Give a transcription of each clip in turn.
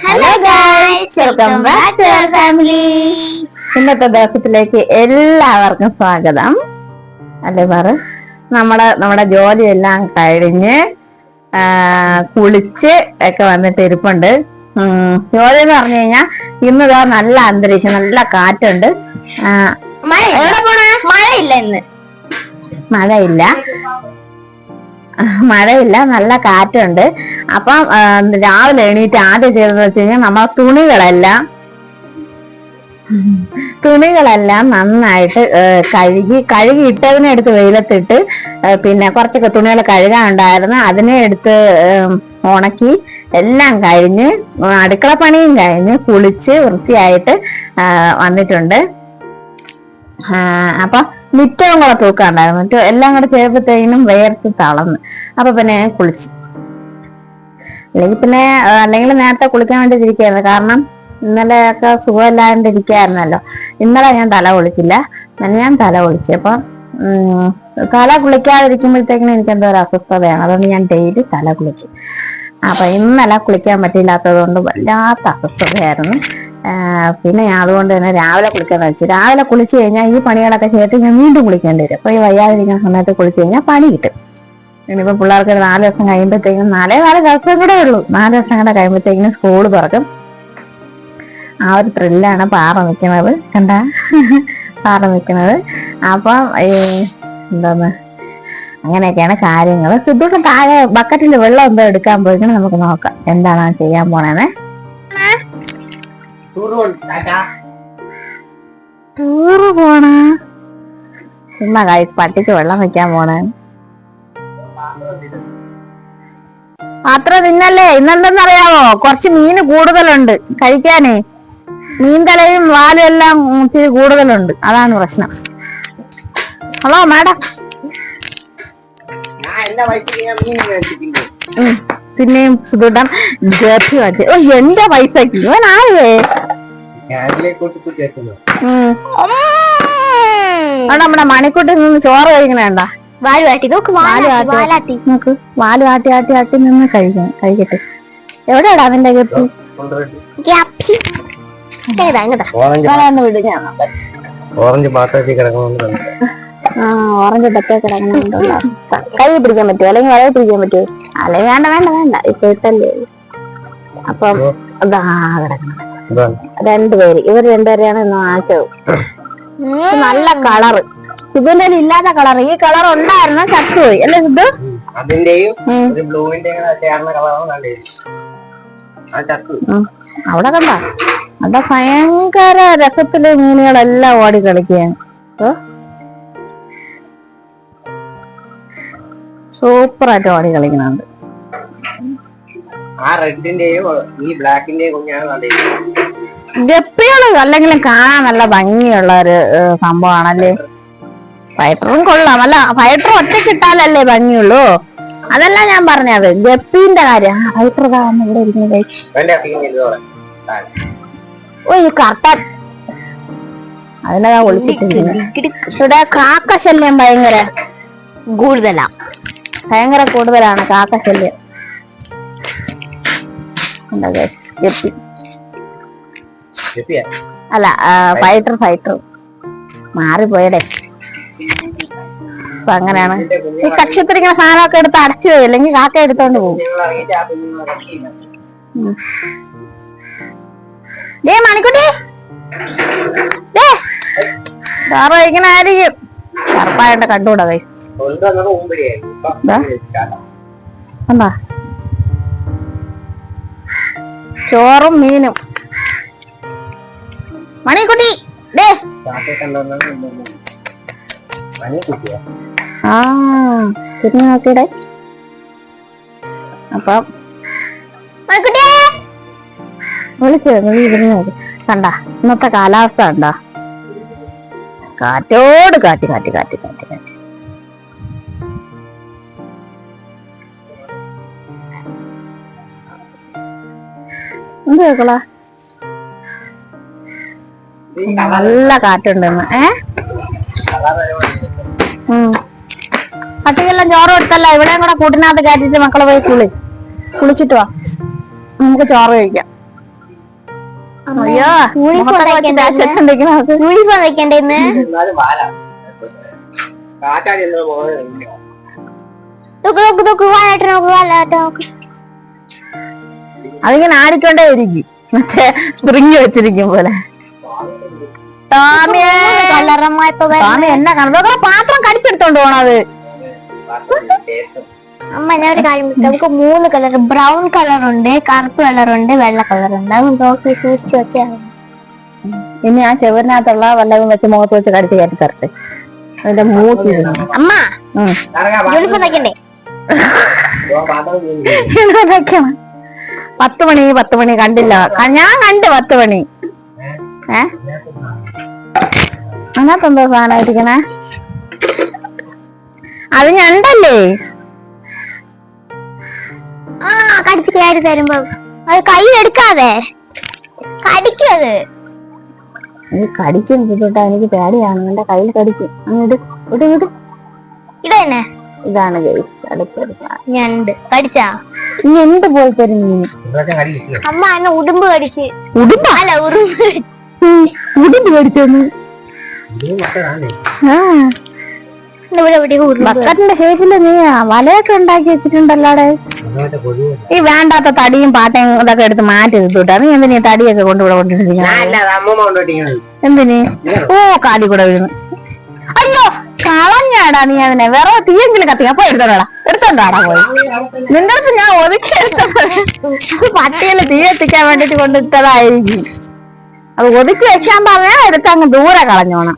Hello guys welcome back to family ഇന്നത്തെ ദിവസത്തിലേക്ക് എല്ലാവർക്കും സ്വാഗതം. അല്ലേ പറ നമ്മുടെ നമ്മുടെ ജോലിയെല്ലാം കഴിഞ്ഞ് കുളിച്ച് ഒക്കെ വന്നിട്ട് ഇരിപ്പുണ്ട്. ജോലി എന്ന് പറഞ്ഞു കഴിഞ്ഞാൽ ഇന്ന് ഇതാ നല്ല അന്തരീക്ഷം നല്ല കാറ്റുണ്ട്. മഴയില്ല ഇന്ന്. മഴയില്ല. മഴയില്ല നല്ല കാറ്റുണ്ട്. അപ്പം രാവിലെ എണീറ്റ് ആദ്യം ചെയ്തതെന്ന് വെച്ച് കഴിഞ്ഞാൽ നമ്മൾ തുണികളെല്ലാം തുണികളെല്ലാം നന്നായിട്ട് കഴുകി കഴുകി ഇട്ടതിനെ എടുത്ത് വെയിലത്തിട്ട് പിന്നെ കുറച്ചൊക്കെ തുണികൾ കഴുകാനുണ്ടായിരുന്നു. അതിനെ എടുത്ത് ഉണക്കി എല്ലാം കഴിഞ്ഞ് അടുക്കള പണിയും കഴിഞ്ഞ് കുളിച്ച് വൃത്തിയായിട്ട് വന്നിട്ടുണ്ട്. അപ്പൊ മിറ്റവും കൂടെ തൂക്കാണ്ടായിരുന്നു. എന്നിട്ട് എല്ലാം കൂടെ ചേർത്തേനും വേർത്ത് തളർന്ന്. അപ്പൊ പിന്നെ കുളിച്ചു. അല്ലെങ്കിൽ പിന്നെ അല്ലെങ്കിൽ നേരത്തെ കുളിക്കാൻ വേണ്ടി ഇരിക്കുകയായിരുന്നു കാരണം ഇന്നലെ ഒക്കെ സുഖമില്ലാണ്ടിരിക്കായിരുന്നല്ലോ ഇന്നലെ ഞാൻ തല കുളിച്ചില്ല. ഇന്നലെ ഞാൻ തല കുളിച്ചു. അപ്പൊ തല കുളിക്കാതിരിക്കുമ്പോഴത്തേക്കിനും എനിക്ക് എന്തോ ഒരു അസ്വസ്ഥതയാണ്. അതുകൊണ്ട് ഞാൻ ഡെയിലി തല കുളിക്കും. അപ്പൊ ഇന്നലെ കുളിക്കാൻ പറ്റില്ലാത്തത് കൊണ്ട് വല്ലാത്ത അസ്വസ്ഥതയായിരുന്നു. പിന്നെ അതുകൊണ്ട് തന്നെ രാവിലെ കുളിക്കാൻ വെച്ചു. രാവിലെ കുളിച്ചു കഴിഞ്ഞാൽ ഈ പണികളൊക്കെ ചെയ്തിട്ട് ഞാൻ വീണ്ടും കുളിക്കേണ്ടി വരും. അപ്പൊ ഈ വയ്യാതിരിക്കുന്ന സമയത്ത് കുളിച്ചു കഴിഞ്ഞാൽ പണി കിട്ടും. ഇനിയിപ്പോൾ പിള്ളേർക്ക് നാല് ദിവസം കഴിയുമ്പോഴത്തേക്കും നാലേ നാല് ദിവസം കൂടെ ഉള്ളൂ. നാല് ദിവസം കൂടെ കഴിയുമ്പോഴത്തേക്കിനും സ്കൂൾ തുറക്കും. ആ ഒരു ത്രില്ലാണ് പാറ നിൽക്കുന്നത് കണ്ട? പാറ നിൽക്കുന്നത് അപ്പം എന്താന്ന് അങ്ങനെയൊക്കെയാണ് കാര്യങ്ങൾ സിദ്ധുക്ക് താഴെ ബക്കറ്റിൽ വെള്ളം എന്തോ എടുക്കാൻ പോയിക്കണം. നമുക്ക് നോക്കാം. എന്താണ് ചെയ്യാൻ പോണേന്ന്. ടൂറ് പോണ ചുമ്മാ കഴിച്ച് പട്ടിക്ക് വെള്ളം വെക്കാൻ പോണേ. അത്ര തിന്നല്ലേ? ഇന്നെന്തെന്നറിയാവോ? കുറച്ച് മീന് കൂടുതലുണ്ട് കഴിക്കാനേ. മീൻ തലയും വാലും എല്ലാം ഇച്ചിരി കൂടുതലുണ്ട്. അതാണ് പ്രശ്നം. Hello madam. പിന്നെയും സുദൃഢം വാറ്റി ഓ എന്റെ പൈസക്ക്. ഇവൻ അവിടെ നമ്മുടെ മണിക്കൂട്ടിൽ നിന്ന് ചോറ് കഴിക്കണേണ്ട വാൽ വാട്ടി. നോക്ക് വാൽ വാലാട്ടി വാട്ടി. നോക്ക്. വാൽ വാട്ടി ആട്ടി ആട്ടി നിന്ന് കഴിക്കണം കഴിക്കട്ടെ. എവിടെയാടാ അവന്റെ ഗപ്പി. ഓറഞ്ച് ഓറഞ്ച് പാത്രത്തിൽ കിടക്കണമെന്ന് ആ ഓറഞ്ച് ഡപ്പ കൈ പിടിക്കാൻ പറ്റുമോ അല്ലെങ്കിൽ വലയിൽ പിടിക്കാൻ പറ്റുമോ അല്ലെങ്കിൽ വേണ്ട വേണ്ട വേണ്ട. ഇപ്പൊ ഇട്ടല്ലേ. അപ്പം അതാ കിടക്കണം രണ്ടുപേര്. ഇവർ രണ്ടുപേരെയാണ് ഇന്ന് വാങ്ങിച്ചത് നല്ല കളറ്. ഇതിന്റെ ഇല്ലാത്ത കളർ ഈ കളർ ഉണ്ടായിരുന്നു ചത്തുപോയി. അല്ലേ സിദ്ധു? അതിന്റെയും. അവിടെ കണ്ട? അവിടെ ഭയങ്കര രസത്തിൽ മീനുകളെല്ലാം ഓടി കളിക്കുകയാണ് സൂപ്പറായിട്ട് ഓടി കളിക്കുന്നുണ്ട് ആ റെഡിന്റെയും ഈ ബ്ലാക്കിന്റെയും കണ്ടത് ഗപ്പികൾ അല്ലെങ്കിലും കാണാൻ നല്ല ഭംഗിയുള്ള ഒരു സംഭവമാണല്ലേ? ഫൈറ്ററും കൊള്ളാം. അല്ല ഫൈറ്റർ ഒറ്റ കിട്ടാലല്ലേ ഭംഗിയുള്ളൂ? അതല്ല ഞാൻ പറഞ്ഞത്. ഗപ്പീന്റെ കാര്യം. ഫൈറ്റർ ഫൈറ്റർ ഇവിടെ ഇരിക്കുന്നത് ഓ ഈ കർട്ടൻ. അതിനെ ഞാൻ കാക്കശല്യം ഭയങ്കര കൂടുതലാ. ഭയങ്കര കൂടുതലാണ് കാക്ക guys, ഗപ്പി അല്ല ഫൈറ്റർ ഫൈറ്റർ. മാറിപ്പോയടേ. അപ്പൊ അങ്ങനെയാണ്. ഈ കക്ഷത്തിൽ ഇങ്ങനെ സാധനമൊക്കെ എടുത്ത് അടച്ചു പോയി അല്ലെങ്കിൽ കാക്ക എടുത്തോണ്ട് പോകും. ദേ മണിക്കുട്ടി. സാറ് ഇങ്ങനെ ആയിരിക്കും. കറുപ്പായിട്ട് കണ്ടുകൂടാ കൈ. എന്താ? ചോറും മീനും. മണിക്കുട്ടി മഞ്ഞ ആ തിരിഞ്ഞു നോക്കിയുടെ. അപ്പം ഇരുന്ന് കണ്ട ഇന്നത്തെ കാലാവസ്ഥ കണ്ട. കാറ്റോട് കാറ്റ് കാറ്റ് കാറ്റ് കാറ്റ് കാറ്റ്. എന്ത് കേക്കളാ നല്ല കാറ്റുണ്ടെന്ന് ഏ. പട്ടിക്കെല്ലാം ചോറ് കൊടുത്തല്ല. ഇവിടെയും കൂടെ കൂട്ടിനകത്ത് കയറ്റിട്ട് മക്കളെ പോയി കുളി. കുളിച്ചിട്ട് വാ. നമുക്ക് ചോറ് കഴിക്കാം. അയ്യോ യൂണിഫോം വെക്കണ്ടേ ഇന്ന്? നോക്ക് നോക്ക് നോക്ക്. വാലാട്ട് നോക്ക് വാലാട്ട് നോക്ക്. അതിങ്ങനെ ആടിക്കൊണ്ടേ ഇരിക്കും. മറ്റേ സ്പ്രിങ് വെച്ചിരിക്കും പോലെ. ടോമിയേ ടോമി എന്നാ പാത്രം കടിച്ചെടുത്തോണ്ട് പോണത് അമ്മ ഞാൻ ഒരു കാര്യം. നമുക്ക് മൂന്ന് കളർ ബ്രൗൺ കളർ ഉണ്ട് കറുപ്പ് കളർ ഉണ്ട് വെള്ള കളർ ഉണ്ട് അത് നോക്കി സൂക്ഷിച്ചു വെച്ചാൽ. ഇനി ആ ചെവറിനകത്തുള്ള വല്ലതും വെച്ച് മുഖത്ത് വെച്ച് കടിച്ച് കയറ്റി തരട്ടെ. അതിന്റെ മൂത്തി അമ്മ യൂണിഫോം വെക്കണ്ടേ വെക്കണം പത്ത് മണി പത്ത് മണി കണ്ടില്ല. ഞാൻ കണ്ട് പത്ത് മണി. ഏ? അതിനകത്ത് എന്തോ സാധനമായിരിക്കണേ അത് ഞണ്ടല്ലേ? ആ കടിച്ച് കയറി തരുമ്പോ. അത് കൈ എടുക്കാതെ. കടിക്കത് നീ കടിക്കും കിട്ടാ എനിക്ക് പേടിയാണ്. എന്റെ കയ്യിൽ കടിക്കും. അങ്ങോട്ട് ഇട് ഇട് ഇട. ഇതാണ് ഞണ്ട്. കടിച്ചാ? ഇനി എന്ത് പോലത്തെ മീൻ അമ്മ എന്നെ ഉടുമ്പ് കടിച്ച് ഉടുമ്പ? അല്ല ഉറുമ്പ് ഉടുമ്പ് കടിച്ചോന്ന് ബക്കറ്റിന്റെ ഷേപ്പിൽ നീ വലയൊക്കെ ഉണ്ടാക്കി വെച്ചിട്ടുണ്ടല്ലോടെ? ഈ വേണ്ടാത്ത തടിയും പാട്ടയും ഇതൊക്കെ എടുത്ത് മാറ്റി എടുത്തുട്ടാ നീ എന്തിനീ തടിയൊക്കെ കൊണ്ടുവിടെ കൊണ്ടോട്ടിങ്ങനെ എന്തിന്? ഓ കാലി കൂടെ വീണ്. അയ്യോ കളഞ്ഞാടാ നീ അതിനെ. വേറെ തീയെങ്കിലും കത്തിയാ പോയി എടുത്തോടാ എടുത്തോണ്ടാടാ പോയി. നിന്റെ അടുത്ത് ഞാൻ ഒതുക്കി എടുത്തത് പട്ടിയിൽ തീ എത്തിക്കാൻ വേണ്ടിട്ട് കൊണ്ടിട്ടതായിരിക്കും അത് ഒതുക്കി വെക്കാൻ പറഞ്ഞാ എടുത്തങ്ങ് ദൂരെ കളഞ്ഞോണം.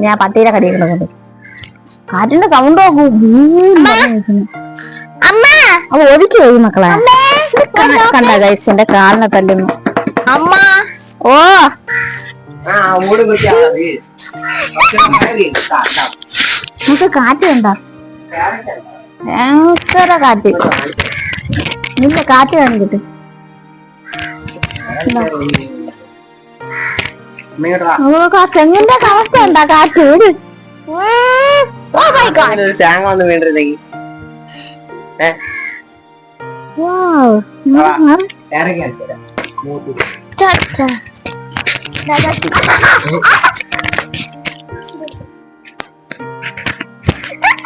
ഞാൻ പട്ടിയുടെ കടിയൊക്കെ കൊണ്ട് കാറ്റിന്റെ സൗണ്ട് അപ്പൊ ഒതുക്കി പോയി മക്കളെ. കണ്ട കൈസിന്റെ കാലിനെ തല്ലുന്നു. അമ്മ. ഓ. നമുക്ക് കാറ്റ് കണ്ട? ഭയങ്കര കാറ്റ്. നിന്റെ കാറ്റ് കാണിക്കട്ടെ നമുക്ക് ആ തെങ്ങിന്റെ അവസ്ഥ ഉണ്ടാ കാറ്റ് ഒരു ഓ മൈ ഗോഡ്. തേങ്ങ വന്ന് വീണ്ടിരുന്നെങ്കിൽ Wow.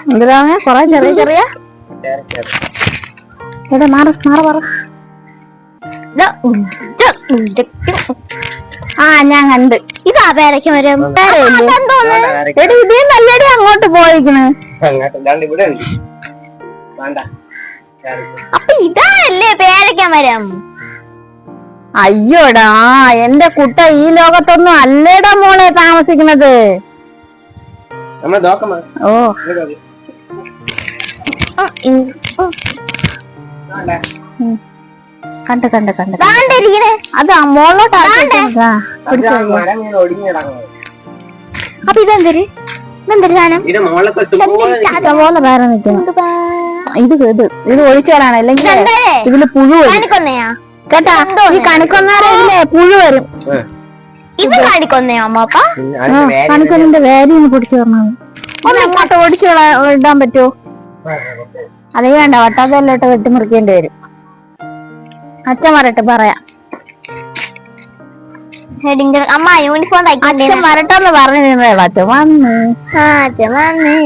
എന്തിനാണ്? കൊറേ ചെറിയ ചെറിയ? എടാ മാറ മാറ പറ ആ ഞാൻ കണ്ട്. ഇതാ പേരയ്ക്ക് മരം എടി ഇതേ നല്ലടി അങ്ങോട്ട് പോയിക്കണ് അപ്പൊ ഇതാണല്ലേ പേരയ്ക്ക മരം അയ്യോടാ എന്റെ കുട്ട ഈ ലോകത്തൊന്നും അല്ലേടാ മോളെ താമസിക്കുന്നത്? ഓ. കണ്ട് കണ്ട് കണ്ട് അത് മോളോട്ട് അപ്പൊ ഇതെന്തൊരു? ഇതെന്തൊരു സാധനം? ഇത് പോലെ വേറെ ഇത് ഇത് ഇത് ഒഴിച്ചാലാണ് അല്ലെങ്കിൽ? ഇതിൽ പുഴു കേട്ടാ ഈ കണിക്കൊന്നാരെ ഇതിലെ പുഴു വരും. ഇത് കാണിക്കൊന്നയാ അമ്മ അപ്പ കണിക്കൊന്നിന്റെ വേരി പൊടിച്ചു പറഞ്ഞത് ഒന്ന് ഇങ്ങോട്ട് ഓടിച്ചു ഇടാൻ പറ്റുമോ അതേ വേണ്ട. വട്ടാതെല്ലോട്ട് വെട്ടി മുറിക്കേണ്ടി വരും. അച്ഛൻ വരട്ടെ പറയാം. അമ്മ യൂണിഫോം അച്ഛൻ വരട്ടെന്ന് പറഞ്ഞു അച്ഛൻ വന്ന്. അച്ഛൻ വന്നേ.